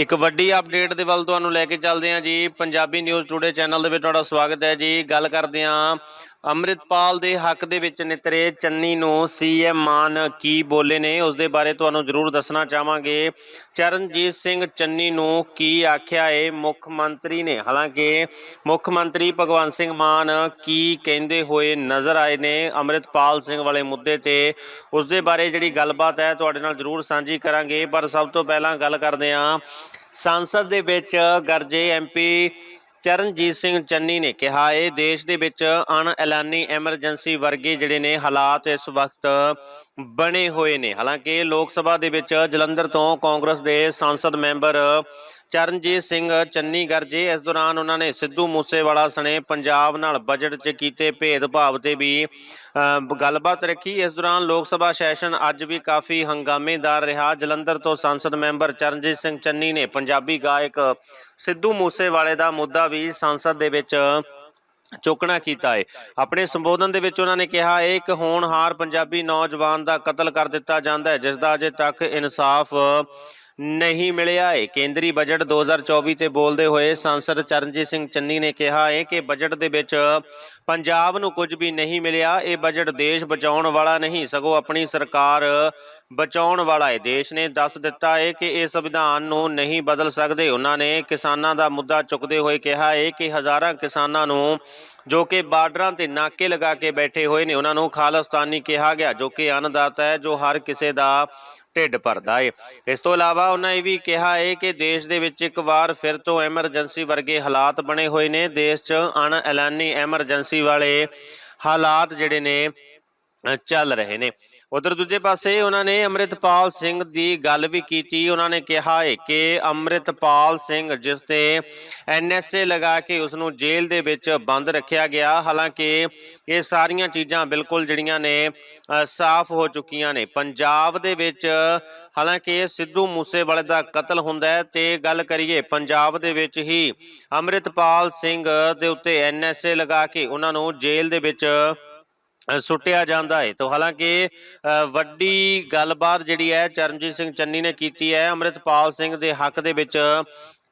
ਇੱਕ ਵੱਡੀ ਅਪਡੇਟ ਦੇ ਵੱਲ ਤੁਹਾਨੂੰ ਲੈ ਕੇ ਚੱਲਦੇ ਹਾਂ ਜੀ। ਪੰਜਾਬੀ ਨਿਊਜ਼ ਟੂਡੇ ਚੈਨਲ ਦੇ ਵਿੱਚ ਤੁਹਾਡਾ ਸਵਾਗਤ ਹੈ ਜੀ। ਗੱਲ ਕਰਦੇ ਹਾਂ ਅੰਮ੍ਰਿਤਪਾਲ ਦੇ ਹੱਕ ਦੇ ਵਿੱਚ ਨਿਤਰੇ ਚੰਨੀ ਨੂੰ ਸੀਐਮ ਮਾਨ ਕੀ ਬੋਲੇ ਨੇ, ਉਸ ਦੇ ਬਾਰੇ ਤੁਹਾਨੂੰ ਜ਼ਰੂਰ ਦੱਸਣਾ ਚਾਹਾਂਗੇ। ਚਰਨਜੀਤ ਸਿੰਘ ਚੰਨੀ ਨੂੰ ਕੀ ਆਖਿਆ ਏ, ਮੁੱਖ ਮੰਤਰੀ ਨੇ? ਹਾਲਾਂਕਿ ਮੁੱਖ ਮੰਤਰੀ ਭਗਵੰਤ ਸਿੰਘ ਮਾਨ ਕੀ ਕਹਿੰਦੇ ਹੋਏ ਨਜ਼ਰ ਆਏ ਨੇ ਅੰਮ੍ਰਿਤਪਾਲ ਸਿੰਘ ਵਾਲੇ ਮੁੱਦੇ ਤੇ, ਉਸ ਦੇ ਬਾਰੇ ਜਿਹੜੀ ਗੱਲਬਾਤ ਹੈ ਤੁਹਾਡੇ ਨਾਲ ਜ਼ਰੂਰ ਸਾਂਝੀ ਕਰਾਂਗੇ। ਪਰ ਸਭ ਤੋਂ ਪਹਿਲਾਂ ਗੱਲ ਕਰਦੇ ਹਾਂ, ਸੰਸਦ ਦੇ ਵਿੱਚ ਗਰਜੇ ਐਮਪੀ ਚਰਨਜੀਤ ਸਿੰਘ ਚੰਨੀ ਨੇ ਕਿਹਾ, ਇਹ ਦੇਸ਼ ਦੇ ਵਿੱਚ ਅਣ ਐਲਾਨੀ ਐਮਰਜੈਂਸੀ ਵਰਗੇ ਜਿਹੜੇ ਨੇ ਹਾਲਾਤ ਇਸ ਵਕਤ ਬਣੇ ਹੋਏ ਨੇ। ਹਾਲਾਂਕਿ ਲੋਕ ਸਭਾ ਦੇ ਵਿੱਚ ਜਲੰਧਰ ਤੋਂ ਕਾਂਗਰਸ ਦੇ ਸੰਸਦ ਮੈਂਬਰ ਚਰਨਜੀਤ ਸਿੰਘ ਚੰਨੀ ਗਰਜੇ ਇਸ ਦੌਰਾਨ ਉਹਨਾਂ ਨੇ ਸਿੱਧੂ ਮੂਸੇਵਾਲਾ ਸਣੇ ਪੰਜਾਬ ਨਾਲ ਬਜਟ 'ਚ ਕੀਤੇ ਭੇਦਭਾਵ ਤੇ ਵੀ ਗੱਲਬਾਤ ਰੱਖੀ। ਇਸ ਦੌਰਾਨ ਲੋਕ ਸਭਾ ਸੈਸ਼ਨ ਅੱਜ ਵੀ ਕਾਫੀ ਹੰਗਾਮੇਦਾਰ ਰਿਹਾ। ਜਲੰਧਰ ਤੋਂ ਸੰਸਦ ਮੈਂਬਰ ਚਰਨਜੀਤ ਸਿੰਘ ਚੰਨੀ ਨੇ ਪੰਜਾਬੀ ਗਾਇਕ ਸਿੱਧੂ ਮੂਸੇਵਾਲੇ ਦਾ ਮੁੱਦਾ ਵੀ ਸੰਸਦ ਦੇ ਵਿੱਚ ਚੁੱਕਣਾ ਕੀਤਾ ਹੈ ਆਪਣੇ ਸੰਬੋਧਨ ਦੇ ਵਿੱਚ ਉਹਨਾਂ ਨੇ ਕਿਹਾ ਹੈ ਕਿ ਹੋਣਹਾਰ ਪੰਜਾਬੀ ਨੌਜਵਾਨ ਦਾ ਕਤਲ ਕਰ ਦਿੱਤਾ ਜਾਂਦਾ ਹੈ ਜਿਸ ਦਾ ਅਜੇ ਤੱਕ ਇਨਸਾਫ ਨਹੀਂ ਮਿਲਿਆ। ਹੈ ਕੇਂਦਰੀ ਬਜਟ 2024 ਤੇ ਬੋਲਦੇ ਹੋਏ ਸੰਸਦ ਚਰਨਜੀਤ ਸਿੰਘ ਚੰਨੀ ਨੇ ਕਿਹਾ ਹੈ ਕਿ ਬਜਟ ਦੇ ਵਿੱਚ ਪੰਜਾਬ ਨੂੰ ਕੁਝ ਵੀ ਨਹੀਂ ਮਿਲਿਆ। ਇਹ ਬਜਟ ਦੇਸ਼ ਬਚਾਉਣ ਵਾਲਾ ਨਹੀਂ, ਸਗੋਂ ਆਪਣੀ ਸਰਕਾਰ ਬਚਾਉਣ ਵਾਲਾ ਹੈ ਦੇਸ਼ ਨੇ ਦੱਸ ਦਿੱਤਾ ਹੈ ਕਿ ਇਹ ਸੰਵਿਧਾਨ ਨੂੰ ਨਹੀਂ ਬਦਲ ਸਕਦੇ। ਉਹਨਾਂ ਨੇ ਕਿਸਾਨਾਂ ਦਾ ਮੁੱਦਾ ਚੁੱਕਦੇ ਹੋਏ ਕਿਹਾ ਹੈ ਕਿ ਹਜ਼ਾਰਾਂ ਕਿਸਾਨਾਂ ਨੂੰ ਜੋ ਕਿ ਬਾਰਡਰਾਂ ਤੇ ਨਾਕੇ ਲਗਾ ਕੇ ਬੈਠੇ ਹੋਏ ਨੇ, ਉਹਨਾਂ ਨੂੰ ਖਾਲਿਸਤਾਨੀ ਕਿਹਾ ਗਿਆ, ਜੋ ਕਿ ਅੰਨਦਾਤਾ ਹੈ, ਜੋ ਹਰ ਕਿਸੇ ਦਾ ਢਿੱਡ ਭਰਦਾ ਏ। ਇਸ ਤੋਂ ਇਲਾਵਾ ਉਹਨਾਂ ਇਹ ਵੀ ਕਿਹਾ ਹੈ ਕਿ ਦੇਸ਼ ਦੇ ਵਿੱਚ ਇੱਕ ਵਾਰ ਫਿਰ ਤੋਂ ਐਮਰਜੈਂਸੀ ਵਰਗੇ ਹਾਲਾਤ ਬਣੇ ਹੋਏ ਨੇ। ਦੇਸ਼ 'ਚ ਅਣ ਐਲਾਨੀ ਐਮਰਜੈਂਸੀ ਵਾਲੇ ਹਾਲਾਤ ਜਿਹੜੇ ਨੇ ਚੱਲ ਰਹੇ ਨੇ। ਉਧਰ ਦੂਜੇ ਪਾਸੇ ਉਹਨਾਂ ਨੇ ਅੰਮ੍ਰਿਤਪਾਲ ਸਿੰਘ ਦੀ ਗੱਲ ਵੀ ਕੀਤੀ। ਉਹਨਾਂ ਨੇ ਕਿਹਾ ਹੈ ਕਿ ਅੰਮ੍ਰਿਤਪਾਲ ਸਿੰਘ, ਜਿਸ ਤੇ ਐਨਐਸਏ ਲਗਾ ਕੇ ਉਸ ਨੂੰ ਜੇਲ੍ਹ ਦੇ ਵਿੱਚ ਬੰਦ ਰੱਖਿਆ ਗਿਆ, ਹਾਲਾਂਕਿ ਇਹ ਸਾਰੀਆਂ ਚੀਜ਼ਾਂ ਬਿਲਕੁਲ ਜਿਹੜੀਆਂ ਨੇ ਸਾਫ਼ ਹੋ ਚੁੱਕੀਆਂ ਨੇ। ਪੰਜਾਬ ਦੇ ਵਿੱਚ, ਹਾਲਾਂਕਿ ਸਿੱਧੂ ਮੂਸੇਵਾਲੇ ਦਾ ਕਤਲ ਹੁੰਦਾ ਹੈ ਤੇ ਗੱਲ ਕਰੀਏ, ਪੰਜਾਬ ਦੇ ਵਿੱਚ ਹੀ ਅੰਮ੍ਰਿਤਪਾਲ ਸਿੰਘ ਦੇ ਉੱਤੇ ਐਨਐਸਏ ਲਗਾ ਕੇ ਉਹਨਾਂ ਨੂੰ ਜੇਲ੍ਹ ਦੇ ਵਿੱਚ ਸੁੱਟਿਆ ਜਾਂਦਾ ਹੈ ਤਾਂ ਹਾਲਾਂਕਿ ਅ, ਵੱਡੀ ਗੱਲਬਾਤ ਜਿਹੜੀ ਹੈ ਚਰਨਜੀਤ ਸਿੰਘ ਚੰਨੀ ਨੇ ਕੀਤੀ ਹੈ। ਅੰਮ੍ਰਿਤਪਾਲ ਸਿੰਘ ਦੇ ਹੱਕ ਦੇ ਵਿੱਚ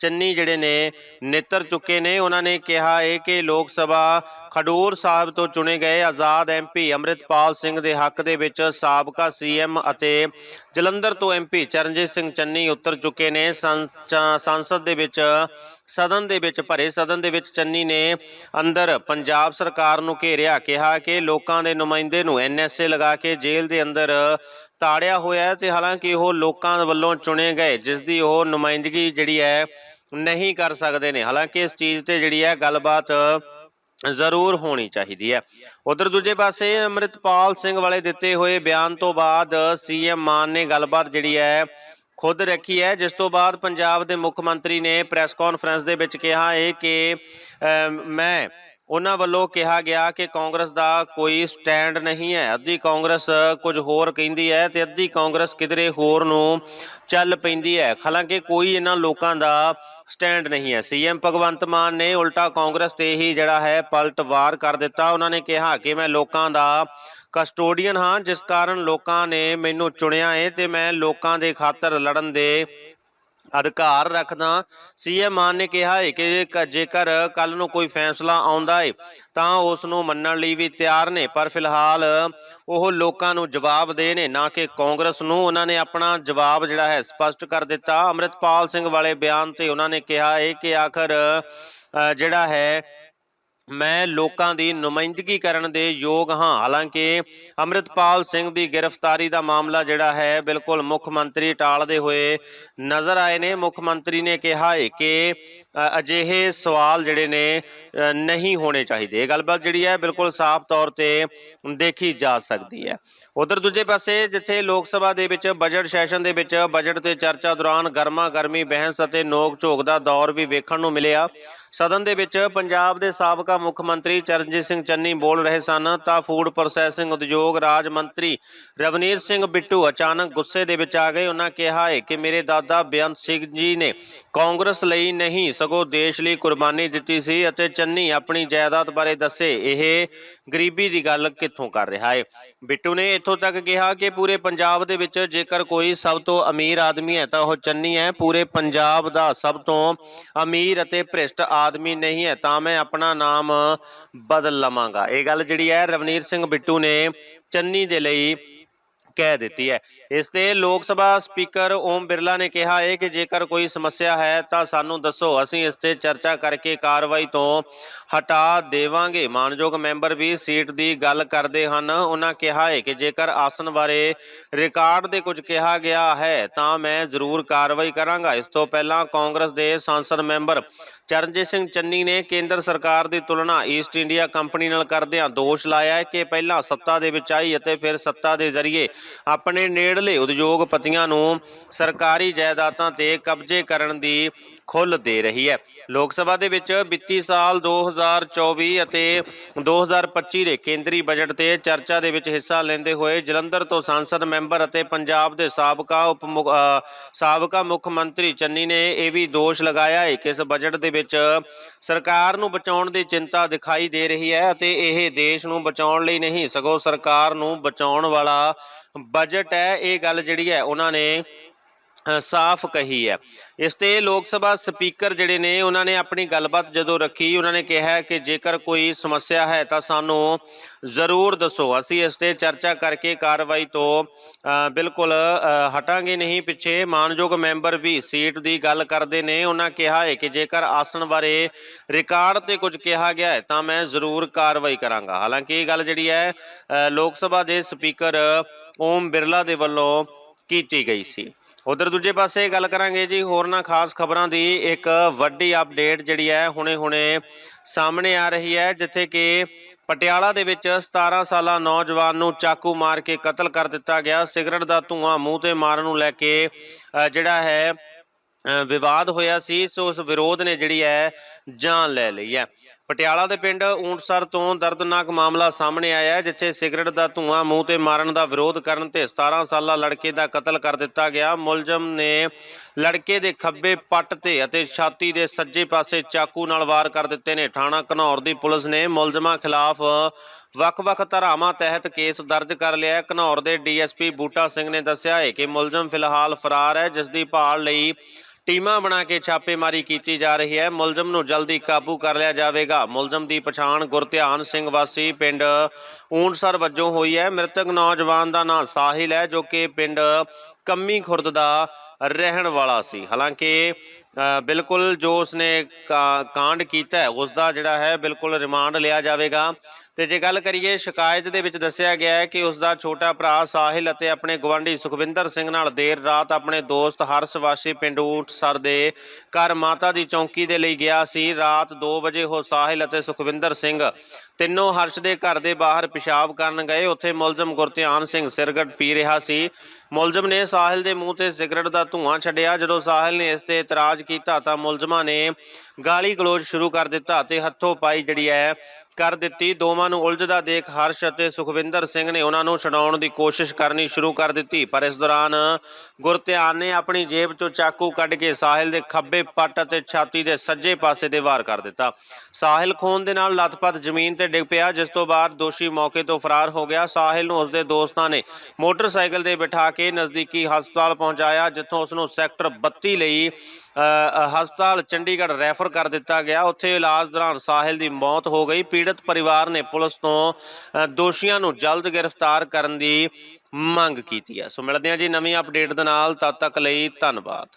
ਚੰਨੀ ਜਿਹੜੇ ਨੇ ਨੇਤਰ ਚੁੱਕੇ ਨੇ, ਉਹਨਾਂ ਨੇ ਕਿਹਾ ਹੈ ਕਿ ਲੋਕ ਸਭਾ ਖਡੂਰ ਸਾਹਿਬ ਤੋਂ ਚੁਣੇ ਗਏ ਆਜ਼ਾਦ ਐਮਪੀ ਅੰਮ੍ਰਿਤਪਾਲ ਸਿੰਘ ਦੇ ਹੱਕ ਦੇ ਵਿੱਚ ਸਾਬਕਾ ਸੀਐਮ ਅਤੇ ਜਲੰਧਰ ਤੋਂ ਐਮਪੀ ਚਰਨਜੀਤ ਸਿੰਘ ਚੰਨੀ ਉਤਰ ਚੁੱਕੇ ਨੇ। ਸੰਸਦ ਦੇ ਵਿੱਚ ਸਦਨ ਦੇ ਵਿੱਚ ਭਰੇ ਸਦਨ ਦੇ ਵਿੱਚ ਚੰਨੀ ਨੇ ਅੰਦਰ ਪੰਜਾਬ ਸਰਕਾਰ ਨੂੰ ਘੇਰਿਆ, ਕਿਹਾ ਕਿ ਲੋਕਾਂ ਦੇ ਨੁਮਾਇੰਦੇ ਨੂੰ ਐਨਐਸਏ ਲਗਾ ਕੇ ਜੇਲ੍ਹ ਦੇ ਅੰਦਰ ਤਾੜਿਆ ਹੋਇਆ ਤੇ ਹਾਲਾਂਕਿ ਉਹ ਲੋਕਾਂ ਵੱਲੋਂ ਚੁਣੇ ਗਏ ਜਿਸ ਦੀ ਉਹ ਨੁਮਾਇੰਦਗੀ ਜਿਹੜੀ ਹੈ ਨਹੀਂ ਕਰ ਸਕਦੇ ਨੇ। ਹਾਲਾਂਕਿ ਇਸ ਚੀਜ਼ ਤੇ ਜਿਹੜੀ ਹੈ ਗੱਲਬਾਤ ਜ਼ਰੂਰ ਹੋਣੀ ਚਾਹੀਦੀ ਹੈ। ਉਧਰ ਦੂਜੇ ਪਾਸੇ ਅੰਮ੍ਰਿਤਪਾਲ ਸਿੰਘ ਵਾਲੇ ਦਿੱਤੇ ਹੋਏ ਬਿਆਨ ਤੋਂ ਬਾਅਦ ਸੀਐਮ ਮਾਨ ਨੇ ਗੱਲਬਾਤ ਜਿਹੜੀ ਹੈ ਖੁਦ ਰੱਖੀ ਹੈ ਜਿਸ ਤੋਂ ਬਾਅਦ ਪੰਜਾਬ ਦੇ ਮੁੱਖ ਮੰਤਰੀ ਨੇ ਪ੍ਰੈਸ ਕਾਨਫਰੰਸ ਦੇ ਵਿੱਚ ਕਿਹਾ ਹੈ ਕਿ ਅਮ, ਮੈਂ ਉਹਨਾਂ ਵੱਲੋਂ ਕਿਹਾ ਗਿਆ ਕਿ ਕਾਂਗਰਸ ਦਾ ਕੋਈ ਸਟੈਂਡ ਨਹੀਂ ਹੈ। ਅੱਧੀ ਕਾਂਗਰਸ ਕੁਝ ਹੋਰ ਕਹਿੰਦੀ ਹੈ ਤੇ ਅੱਧੀ ਕਾਂਗਰਸ ਕਿਧਰੇ ਹੋਰ ਨੂੰ ਚੱਲ ਪੈਂਦੀ ਹੈ। ਹਾਲਾਂਕਿ ਕੋਈ ਇਹਨਾਂ ਲੋਕਾਂ ਦਾ ਸਟੈਂਡ ਨਹੀਂ ਹੈ। ਸੀਐਮ ਭਗਵੰਤ ਮਾਨ ਨੇ ਉਲਟਾ ਕਾਂਗਰਸ ਤੇ ਹੀ ਜਿਹੜਾ ਹੈ ਪਲਟਵਾਰ ਕਰ ਦਿੱਤਾ। ਉਹਨਾਂ ਨੇ ਕਿਹਾ ਕਿ ਮੈਂ ਲੋਕਾਂ ਦਾ ਕਸਟੋਡੀਅਨ ਹਾਂ, ਜਿਸ ਕਾਰਨ ਲੋਕਾਂ ਨੇ ਮੈਨੂੰ ਚੁਣਿਆ ਹੈ ਤੇ ਮੈਂ ਲੋਕਾਂ ਦੇ ਖਾਤਰ ਲੜਨ ਦੇ ਅਧਿਕਾਰ ਰੱਖਦਾ ਸੀਐਮ ਮਾਨ ਨੇ ਕਿਹਾ ਹੈ ਕਿ ਜੇਕਰ ਕੱਲ ਨੂੰ ਕੋਈ ਫੈਸਲਾ ਆਉਂਦਾ ਹੈ ਤਾਂ ਉਸ ਨੂੰ ਮੰਨਣ ਲਈ ਵੀ ਤਿਆਰ ਨੇ ਪਰ ਫਿਲਹਾਲ ਉਹ ਲੋਕਾਂ ਨੂੰ ਜਵਾਬ ਦੇ ਨੇ ਨਾ ਕਿ ਕਾਂਗਰਸ ਨੂੰ। ਉਹਨਾਂ ਨੇ ਆਪਣਾ ਜਵਾਬ ਜਿਹੜਾ ਹੈ ਸਪਸ਼ਟ ਕਰ ਦਿੱਤਾ। ਅੰਮ੍ਰਿਤਪਾਲ ਸਿੰਘ ਵਾਲੇ ਬਿਆਨ ਤੇ ਉਹਨਾਂ ਨੇ ਕਿਹਾ ਹੈ ਕਿ ਆਖਰ ਅ, ਜਿਹੜਾ ਹੈ ਮੈਂ ਲੋਕਾਂ ਦੀ ਨੁਮਾਇੰਦਗੀ ਕਰਨ ਦੇ ਯੋਗ ਹਾਂ। ਹਾਲਾਂਕਿ ਅੰਮ੍ਰਿਤਪਾਲ ਸਿੰਘ ਦੀ ਗ੍ਰਿਫਤਾਰੀ ਦਾ ਮਾਮਲਾ ਜਿਹੜਾ ਹੈ, ਬਿਲਕੁਲ ਮੁੱਖ ਮੰਤਰੀ ਟਾਲਦੇ ਹੋਏ ਨਜ਼ਰ ਆਏ ਨੇ। ਮੁੱਖ ਮੰਤਰੀ ਨੇ ਕਿਹਾ ਹੈ ਕਿ ਅਜਿਹੇ ਸਵਾਲ ਜਿਹੜੇ ਨੇ ਨਹੀਂ ਹੋਣੇ ਚਾਹੀਦੇ। ਇਹ ਗੱਲਬਾਤ ਜਿਹੜੀ ਹੈ, ਬਿਲਕੁਲ ਸਾਫ਼ ਤੌਰ ਤੇ ਦੇਖੀ ਜਾ ਸਕਦੀ ਹੈ। ਉਧਰ ਦੂਜੇ ਪਾਸੇ ਜਿੱਥੇ ਲੋਕ ਸਭਾ ਦੇ ਵਿੱਚ ਬਜਟ ਸੈਸ਼ਨ ਦੇ ਵਿੱਚ ਬਜਟ ਤੇ ਚਰਚਾ ਦੌਰਾਨ ਗਰਮਾ ਗਰਮੀ, ਬਹਿਸ ਅਤੇ ਨੋਕ ਝੋਕ ਦਾ ਦੌਰ ਵੀ ਵੇਖਣ ਨੂੰ ਮਿਲਿਆ। ਸਦਨ ਦੇ ਵਿੱਚ ਪੰਜਾਬ ਦੇ ਸਾਬਕਾ ਮੁੱਖ ਮੰਤਰੀ ਚਰਨਜੀਤ ਸਿੰਘ ਚੰਨੀ ਬੋਲ ਰਹੇ ਸਨ, ਤਾਂ ਫੂਡ ਪ੍ਰੋਸੈਸਿੰਗ ਉਦਯੋਗ ਰਾਜ ਮੰਤਰੀ ਰਵਨੀਤ ਸਿੰਘ ਬਿੱਟੂ ਅਚਾਨਕ ਗੁੱਸੇ ਦੇ ਵਿੱਚ ਆ ਗਏ। ਉਹਨਾਂ ਕਿਹਾ ਹੈ ਕਿ ਮੇਰੇ ਦਾਦਾ ਬੇਅੰਤ ਸਿੰਘ ਜੀ ਨੇ ਕਾਂਗਰਸ ਲਈ ਨਹੀਂ, ਸਗੋਂ ਦੇਸ਼ ਲਈ ਕੁਰਬਾਨੀ ਦਿੱਤੀ ਸੀ ਅਤੇ ਚੰਨੀ ਆਪਣੀ ਜਾਇਦਾਦ ਬਾਰੇ ਦੱਸੇ। ਇਹ ਗਰੀਬੀ ਦੀ ਗੱਲ ਕਿੱਥੋਂ ਕਰ ਰਿਹਾ ਹੈ ਬਿੱਟੂ ਨੇ ਇੱਥੋਂ ਤੱਕ ਕਿਹਾ ਕਿ ਪੂਰੇ ਪੰਜਾਬ ਦੇ ਵਿੱਚ ਜੇਕਰ ਕੋਈ ਸਭ ਤੋਂ ਅਮੀਰ ਆਦਮੀ ਹੈ, ਤਾਂ ਉਹ ਚੰਨੀ ਹੈ। ਪੂਰੇ ਪੰਜਾਬ ਦਾ ਸਭ ਤੋਂ ਅਮੀਰ ਅਤੇ ਭ੍ਰਿਸ਼ਟ ਆਦਮੀ ਨਹੀਂ ਹੈ, ਤਾਂ ਮੈਂ ਆਪਣਾ ਨਾਮ ਬਦਲ ਲਵਾਂਗਾ। ਇਹ ਗੱਲ ਜਿਹੜੀ ਹੈ ਰਵਨੀਤ ਸਿੰਘ ਬਿੱਟੂ ਨੇ ਚੰਨੀ ਦੇ ਲਈ ਕਹਿ ਦਿੱਤੀ ਹੈ। ਇਸ ਤੇ ਲੋਕ ਸਭਾ ਸਪੀਕਰ ਓਮ ਬਿਰਲਾ ਨੇ ਕਿਹਾ ਹੈ ਕਿ ਜੇਕਰ ਕੋਈ ਸਮੱਸਿਆ ਹੈ ਤਾਂ ਸਾਨੂੰ ਦੱਸੋ। ਅਸੀਂ ਇਸ ਤੇ ਚਰਚਾ ਕਰਕੇ ਕਾਰਵਾਈ ਤੋਂ ਹਟਾ ਦੇਵਾਂਗੇ। ਮਾਨਯੋਗ ਮੈਂਬਰ ਵੀ ਸੀਟ ਦੀ ਗੱਲ ਕਰਦੇ ਹਨ। ਉਹਨਾਂ ਕਿਹਾ ਹੈ ਕਿ ਜੇਕਰ ਆਸਨ ਬਾਰੇ ਰਿਕਾਰਡ ਦੇ ਕੁਝ ਕਿਹਾ ਗਿਆ ਹੈ ਤਾਂ ਮੈਂ ਜ਼ਰੂਰ ਕਾਰਵਾਈ ਕਰਾਂਗਾ। ਇਸ ਤੋਂ ਪਹਿਲਾਂ ਕਾਂਗਰਸ ਦੇ ਸੰਸਦ ਮੈਂਬਰ ਚਰਨਜੀਤ ਸਿੰਘ ਚੰਨੀ ਨੇ ਕੇਂਦਰ ਸਰਕਾਰ ਦੀ ਤੁਲਨਾ ਈਸਟ ਇੰਡੀਆ ਕੰਪਨੀ ਨਾਲ ਕਰਦਿਆਂ ਦੋਸ਼ ਲਾਇਆ ਹੈ ਕਿ ਪਹਿਲਾਂ ਸੱਤਾ ਦੇ ਵਿੱਚ ਆਈ ਅਤੇ ਫਿਰ ਸੱਤਾ ਦੇ ਜ਼ਰੀਏ ਆਪਣੇ ਨੇੜਲੇ ਉਦਯੋਗਪਤੀਆਂ ਨੂੰ ਸਰਕਾਰੀ ਜਾਇਦਾਦਾਂ ਤੇ ਕਬਜ਼ੇ ਕਰਨ ਦੀ ਖੁੱਲ ਦੇ ਰਹੀ ਹੈ। ਲੋਕ ਸਭਾ ਦੇ ਵਿੱਚ ਵਿੱਤੀ ਸਾਲ 2024 ਅਤੇ 2025 ਦੇ ਕੇਂਦਰੀ ਬਜਟ ਤੇ ਚਰਚਾ ਦੇ ਵਿੱਚ ਹਿੱਸਾ ਲੈਂਦੇ ਹੋਏ ਜਲੰਧਰ ਤੋਂ ਸਾਂਸਦ ਮੈਂਬਰ ਅਤੇ ਪੰਜਾਬ ਦੇ ਸਾਬਕਾ ਉਪ ਮੁ- ਸਾਬਕਾ ਮੁੱਖ ਮੰਤਰੀ ਚੰਨੀ ਨੇ ਇਹ ਵੀ ਦੋਸ਼ ਲਗਾਇਆ ਹੈ ਕਿ ਇਸ ਬਜਟ ਦੇ ਵਿੱਚ ਸਰਕਾਰ ਨੂੰ ਬਚਾਉਣ ਦੀ ਚਿੰਤਾ ਦਿਖਾਈ ਦੇ ਰਹੀ ਹੈ ਅਤੇ ਇਹ ਦੇਸ਼ ਨੂੰ ਬਚਾਉਣ ਲਈ ਨਹੀਂ, ਸਗੋਂ ਸਰਕਾਰ ਨੂੰ ਬਚਾਉਣ ਵਾਲਾ ਬਜਟ ਹੈ। ਇਹ ਗੱਲ ਜਿਹੜੀ ਹੈ, ਉਹਨਾਂ ਨੇ ਸਾਫ਼ ਕਹੀ ਹੈ। ਇਸ ਤੇ ਲੋਕ ਸਭਾ ਸਪੀਕਰ ਜਿਹੜੇ ਨੇ, ਉਹਨਾਂ ਨੇ ਆਪਣੀ ਗੱਲਬਾਤ ਜਦੋਂ ਰੱਖੀ, ਉਹਨਾਂ ਨੇ ਕਿਹਾ ਕਿ ਜੇਕਰ ਕੋਈ ਸਮੱਸਿਆ ਹੈ ਤਾਂ ਸਾਨੂੰ ਜ਼ਰੂਰ ਦੱਸੋ। ਅਸੀਂ ਇਸ ਤੇ ਚਰਚਾ ਕਰਕੇ ਕਾਰਵਾਈ ਤੋਂ ਬਿਲਕੁਲ ਹਟਾਂਗੇ ਨਹੀਂ, ਪਿੱਛੇ ਮਾਨਯੋਗ ਮੈਂਬਰ ਵੀ ਸੀਟ ਦੀ ਗੱਲ ਕਰਦੇ ਨੇ। ਉਹਨਾਂ ਕਿਹਾ ਹੈ ਕਿ ਜੇਕਰ ਆਸਣ ਬਾਰੇ ਰਿਕਾਰਡ ਤੇ ਕੁਝ ਕਿਹਾ ਗਿਆ ਹੈ, ਤਾਂ ਮੈਂ ਜ਼ਰੂਰ ਕਾਰਵਾਈ ਕਰਾਂਗਾ। ਹਾਲਾਂਕਿ ਇਹ ਗੱਲ ਜਿਹੜੀ ਹੈ ਲੋਕ ਸਭਾ ਦੇ ਸਪੀਕਰ ਓਮ ਬਿਰਲਾ ਦੇ ਵੱਲੋਂ ਕੀਤੀ ਗਈ ਸੀ। ਉਧਰ ਦੂਜੇ ਪਾਸੇ ਗੱਲ ਕਰਾਂਗੇ ਜੀ ਹੋਰਨਾਂ ਖਾਸ ਖਬਰਾਂ ਦੀ ਇੱਕ ਵੱਡੀ ਅਪਡੇਟ ਜਿਹੜੀ ਹੈ ਹੁਣੇ-ਹੁਣੇ ਸਾਹਮਣੇ ਆ ਰਹੀ ਹੈ, ਜਿੱਥੇ ਕਿ ਪਟਿਆਲਾ ਦੇ ਵਿੱਚ 17 ਸਾਲਾ ਨੌਜਵਾਨ ਨੂੰ ਚਾਕੂ ਮਾਰ ਕੇ ਕਤਲ ਕਰ ਦਿੱਤਾ ਗਿਆ। ਸਿਗਰਟ ਦਾ ਧੂਆਂ ਮੂੰਹ ਤੇ ਮਾਰਨ ਨੂੰ ਲੈ ਕੇ ਜਿਹੜਾ ਹੈ ਵਿਵਾਦ ਹੋਇਆ ਸੀ, ਸੋ ਉਸ ਵਿਰੋਧ ਨੇ ਜਿਹੜੀ ਹੈ ਜਾਨ ਲੈ ਲਈ ਹੈ। ਪਟਿਆਲਾ ਦੇ ਪਿੰਡ ਊਂਟਸਰ ਤੋਂ ਦਰਦਨਾਕ ਮਾਮਲਾ ਸਾਹਮਣੇ ਆਇਆ ਹੈ, ਜਿੱਥੇ ਸਿਗਰਟ ਦਾ ਧੂਆਂ ਮੂੰਹ ਤੇ ਮਾਰਨ ਦਾ ਵਿਰੋਧ ਕਰਨ ਤੇ 17 ਸਾਲਾ ਲੜਕੇ ਦਾ ਕਤਲ ਕਰ ਦਿੱਤਾ ਗਿਆ। ਮੁਲਜ਼ਮ ਨੇ ਲੜਕੇ ਦੇ ਖੱਬੇ ਪੱਟ ਤੇ ਅਤੇ ਛਾਤੀ ਦੇ ਸੱਜੇ ਪਾਸੇ ਚਾਕੂ ਨਾਲ ਵਾਰ ਕਰ ਦਿੱਤੇ ਨੇ। ਥਾਣਾ ਘਨੌਰ ਦੀ ਪੁਲਿਸ ਨੇ ਮੁਲਜ਼ਮਾਂ ਖਿਲਾਫ ਵੱਖ-ਵੱਖ ਧਾਰਾਵਾਂ ਤਹਿਤ ਕੇਸ ਦਰਜ ਕਰ ਲਿਆ ਹੈ। ਘਨੌਰ ਦੇ ਡੀਐਸਪੀ ਬੂਟਾ ਸਿੰਘ ਨੇ ਦੱਸਿਆ ਹੈ ਕਿ ਮੁਲਜ਼ਮ ਫਿਲਹਾਲ ਫਰਾਰ ਹੈ, ਜਿਸ ਦੀ ਭਾਲ ਲਈ ਟੀਮਾਂ ਬਣਾ ਕੇ ਛਾਪੇਮਾਰੀ ਕੀਤੀ ਜਾ ਰਹੀ ਹੈ। ਮੁਲਜ਼ਮ ਨੂੰ ਜਲਦੀ ਕਾਬੂ ਕਰ ਲਿਆ ਜਾਵੇਗਾ। ਮੁਲਜ਼ਮ ਦੀ ਪਛਾਣ ਗੁਰਧਿਆਨ ਸਿੰਘ ਵਾਸੀ ਪਿੰਡ ਊਂਟਸਰ ਵਜੋਂ ਹੋਈ ਹੈ। ਮ੍ਰਿਤਕ ਨੌਜਵਾਨ ਦਾ ਨਾਂ ਸਾਹਿਲ ਹੈ ਜੋ ਕਿ ਪਿੰਡ ਕੰਮੀ ਖੁਰਦ ਦਾ ਰਹਿਣ ਵਾਲਾ ਸੀ। ਹਾਲਾਂਕਿ ਅ, ਬਿਲਕੁਲ ਜੋ ਉਸਨੇ ਕਾ- ਕਾਂਡ ਕੀਤਾ ਹੈ ਉਸ ਦਾ ਜਿਹੜਾ ਹੈ ਬਿਲਕੁਲ ਰਿਮਾਂਡ ਲਿਆ ਜਾਵੇਗਾ। ਤੇ ਜੇ ਗੱਲ ਕਰੀਏ, ਸ਼ਿਕਾਇਤ ਦੇ ਵਿੱਚ ਦੱਸਿਆ ਗਿਆ ਹੈ ਕਿ ਉਸ ਦਾ ਛੋਟਾ ਭਰਾ ਸਾਹਿਲ ਅਤੇ ਆਪਣੇ ਗਵਾਂਢੀ ਸੁਖਵਿੰਦਰ ਸਿੰਘ ਨਾਲ ਦੇਰ ਰਾਤ ਆਪਣੇ ਦੋਸਤ ਹਰਸ਼ ਵਾਸੀ ਪਿੰਡ ਊਟਸਰ ਦੇ ਘਰ ਮਾਤਾ ਦੀ ਚੌਂਕੀ ਦੇ ਲਈ ਗਿਆ ਸੀ। ਰਾਤ 2 ਵਜੇ ਉਹ ਸਾਹਿਲ ਅਤੇ ਸੁਖਵਿੰਦਰ ਸਿੰਘ ਤਿੰਨੋਂ ਹਰਸ਼ ਦੇ ਘਰ ਦੇ ਬਾਹਰ ਪਿਸ਼ਾਬ ਕਰਨ ਗਏ। ਉੱਥੇ ਮੁਲਜ਼ਮ ਗੁਰਧਿਆਨ ਸਿੰਘ ਸਿਰਗਟ ਪੀ ਰਿਹਾ ਸੀ। ਮੁਲਜ਼ਮ ਨੇ ਸਾਹਿਲ ਦੇ ਮੂੰਹ ਤੇ ਸਿਗਰਟ ਦਾ ਧੂਆਂ ਛੱਡਿਆ। ਜਦੋਂ ਸਾਹਿਲ ਨੇ ਇਸ ਤੇ ਇਤਰਾਜ਼ ਕੀਤਾ ਤਾਂ ਮੁਲਜ਼ਮਾਂ ਨੇ ਗਾਲੀ ਗਲੋਚ ਸ਼ੁਰੂ ਕਰ ਦਿੱਤਾ ਤੇ ਹੱਥੋਂ ਪਾਈ ਜਿਹੜੀ ਹੈ ਕਰ ਦਿੱਤੀ। ਦੋਵਾਂ ਨੂੰ ਉਲਝਦਾ ਦੇਖ ਹਰਸ਼ ਅਤੇ ਸੁਖਵਿੰਦਰ ਸਿੰਘ ਨੇ ਉਹਨਾਂ ਨੂੰ ਛਡਾਉਣ ਦੀ ਕੋਸ਼ਿਸ਼ ਕਰਨੀ ਸ਼ੁਰੂ ਕਰ ਦਿੱਤੀ। ਪਰ ਇਸ ਦੌਰਾਨ ਗੁਰਧਿਆਨ ਨੇ ਆਪਣੀ ਜੇਬ ਚੋਂ ਚਾਕੂ ਕੱਢ ਕੇ ਸਾਹਿਲ ਦੇ ਖੱਬੇ ਪੱਟ ਅਤੇ ਛਾਤੀ ਦੇ ਸੱਜੇ ਪਾਸੇ ਦੇ ਵਾਰ ਕਰ ਦਿੱਤਾ। ਸਾਹਿਲ ਖੂਨ ਦੇ ਨਾਲ ਲੱਥਪੱਥ ਜ਼ਮੀਨ ਤੇ ਡਿੱਗ ਪਿਆ, ਜਿਸ ਤੋਂ ਬਾਅਦ ਦੋਸ਼ੀ ਮੌਕੇ ਤੋਂ ਫਰਾਰ ਹੋ ਗਿਆ। ਸਾਹਿਲ ਨੂੰ ਉਸਦੇ ਦੋਸਤਾਂ ਨੇ ਮੋਟਰਸਾਈਕਲ ਤੇ ਬਿਠਾ ਕੇ ਨਜ਼ਦੀਕੀ ਹਸਪਤਾਲ ਪਹੁੰਚਾਇਆ, ਜਿੱਥੋਂ ਉਸ ਨੂੰ ਸੈਕਟਰ 32 ਲਈ ਹਸਪਤਾਲ ਚੰਡੀਗੜ੍ਹ ਰੈਫਰ ਕਰ ਦਿੱਤਾ ਗਿਆ। ਉੱਥੇ ਇਲਾਜ ਦੌਰਾਨ ਸਾਹਿਲ ਦੀ ਮੌਤ ਹੋ ਗਈ। ਪੀੜ ਪੀੜਤ ਪਰਿਵਾਰ ਨੇ ਪੁਲਿਸ ਤੋਂ ਦੋਸ਼ੀਆਂ ਨੂੰ ਜਲਦ ਗ੍ਰਿਫਤਾਰ ਕਰਨ ਦੀ ਮੰਗ ਕੀਤੀ ਹੈ। ਸੋ ਮਿਲਦੇ ਹਾਂ ਜੀ ਨਵੀਂ ਅਪਡੇਟ ਦੇ ਨਾਲ, ਤਦ ਤੱਕ ਲਈ ਧੰਨਵਾਦ।